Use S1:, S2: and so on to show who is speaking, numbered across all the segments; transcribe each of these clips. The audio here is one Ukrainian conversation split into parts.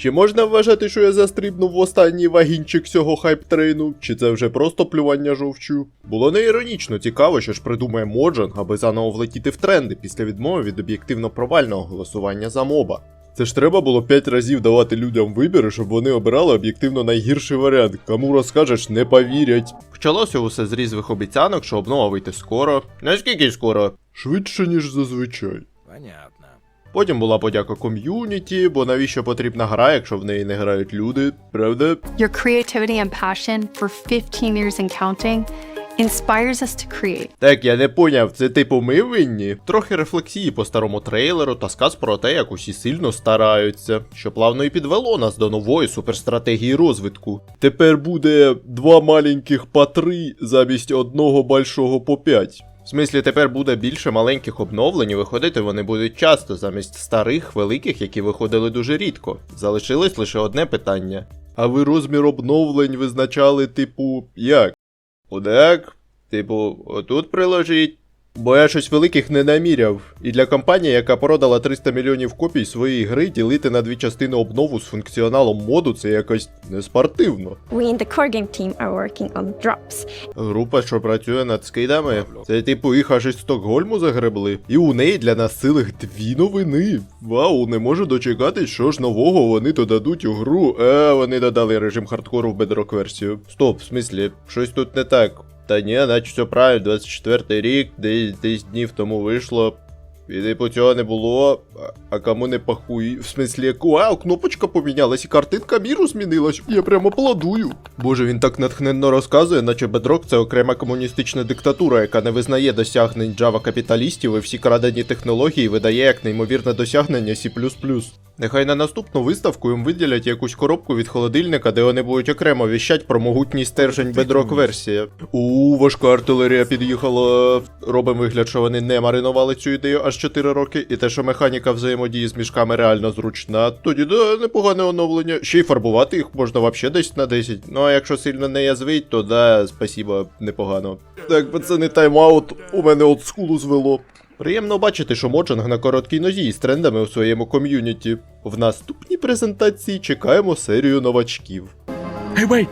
S1: Чи можна вважати, що я застрибнув в останній вагінчик цього хайп-трейну, чи це вже просто плювання жовчу? Було не іронічно цікаво, що ж придумає Моджанг, аби заново влетіти в тренди після відмови від об'єктивно провального голосування за моба. Це ж треба було 5 разів давати людям вибір, щоб вони обирали об'єктивно найгірший варіант. Кому розкажеш, не повірять. Почалося усе з різних обіцянок, що обнова вийде скоро. Наскільки скоро? Швидше, ніж зазвичай.
S2: Понятно.
S1: Потім була подяка ком'юніті, бо навіщо потрібна гра, якщо в неї не грають люди, правда?
S3: Your creativity and passion for 15 years and counting inspires us to create.
S1: Так, я не поняв, це типу ми винні? Трохи рефлексії по старому трейлеру та сказ про те, як усі сильно стараються, що плавно і підвело нас до нової суперстратегії розвитку. Тепер буде два маленьких по три замість одного большого по п'ять. В смислі, тепер буде більше маленьких обновлень, і виходити вони будуть часто, замість старих, великих, які виходили дуже рідко. Залишилось лише одне питання. А ви розмір обновлень визначали, типу, як? Одек? типу, отут приложіть. Бо я щось великих не наміряв. І для компанії, яка продала 300 мільйонів копій своєї гри, ділити на дві частини обнову з функціоналом моду це якось неспортивно.
S4: We in the core game team are working on drops.
S1: Група, що працює над скейдами, це типу їх аж із Стокгольму загребли. І у неї для нас цілих дві новини. Вау, не можу дочекатись, що ж нового вони додадуть у гру. Е, вони додали режим хардкору в Bedrock версію. Стоп, в смислі, щось тут не так. Та ні, наче все правильно, 24 рік, десь, десь днів тому вийшло. І типу цього не було, а- а кому не пахуй. В смислі, вау, кнопочка помінялась і картинка міру змінилась. Я прямо аплодую. Боже, він так натхненно розказує, наче Bedrock це окрема комуністична диктатура, яка не визнає досягнень Java капіталістів і всі крадені технології видає як неймовірне досягнення C++. Нехай на наступну виставку їм виділять якусь коробку від холодильника, де вони будуть окремо віщать про могутній стержень Bedrock версія. У важка артилерія під'їхала. Робимо вигляд, що вони не маринували цю ідею аж 4 роки, і те, що механіка взаємодії з мішками реально зручна. Тоді да, непогане оновлення. Ще й фарбувати їх можна вообще десь на 10. Ну а якщо сильно не язвить, то да, спасибо, непогано. Так, пацани, тайм-аут, у мене от скулу звело. Приємно бачити, що Моджанг на короткій нозі із трендами у своєму ком'юніті. В наступній презентації чекаємо серію новачків.
S5: Hey, wait!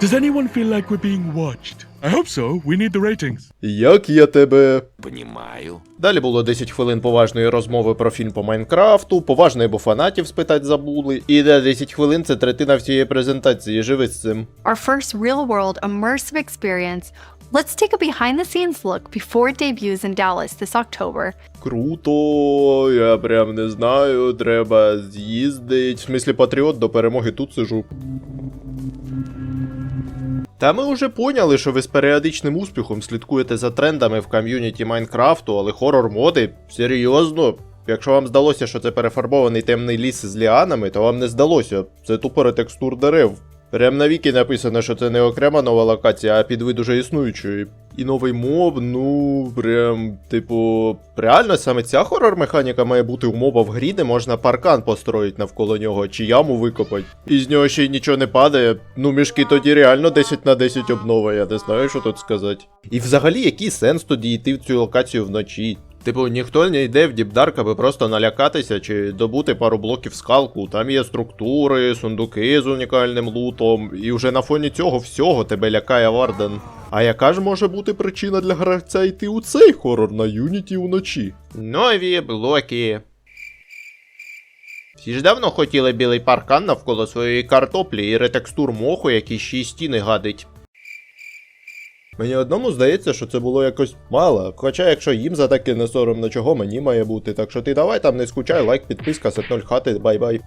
S5: Does anyone feel like we're being watched? I hope so. We need the ratings.
S1: Як я тебе.
S2: Понимаю.
S1: Далі було 10 хвилин поважної розмови про фільм по Майнкрафту, поважної, бо фанатів спитать забули. І де 10 хвилин це третина всієї презентації. Живи з цим.
S3: Our first real world immersive experience. Let's take a behind the scenes look before it debuts in Dallas this October.
S1: Круто, я прям не знаю, треба з'їздить. В смислі патріот до перемоги тут сижу. Та ми вже поняли, що ви з періодичним успіхом слідкуєте за трендами в ком'юніті Майнкрафту, але хорор моди серйозно. Якщо вам здалося, що це перефарбований темний ліс з ліанами, то вам не здалося. Це тупо ретекстур дерев. Прям на віки написано, що це не окрема нова локація, а підвид уже існуючої. І новий моб, ну прям, типу, реально саме ця хорор-механіка має бути у моба в грі, де можна паркан построїти навколо нього, чи яму викопати. І з нього ще й нічого не падає. Ну, мішки тоді реально 10 на 10 обнова, я не знаю, що тут сказати. І взагалі, який сенс тоді йти в цю локацію вночі? Типу, ніхто не йде в Діпдарк, аби просто налякатися чи добути пару блоків скалку. Там є структури, сундуки з унікальним лутом, і вже на фоні цього всього тебе лякає Варден. А яка ж може бути причина для гравця йти у цей хорор на Юніті уночі? Нові блоки. Всі ж давно хотіли білий паркан навколо своєї картоплі і ретекстур моху, який ще й стіни гадить. Мені одному здається, що це було якось мало. Хоча, якщо їм за таке не соромно, чого мені має бути. Так що ти давай там не скучай, лайк, підписка, сетноль хати, бай-бай.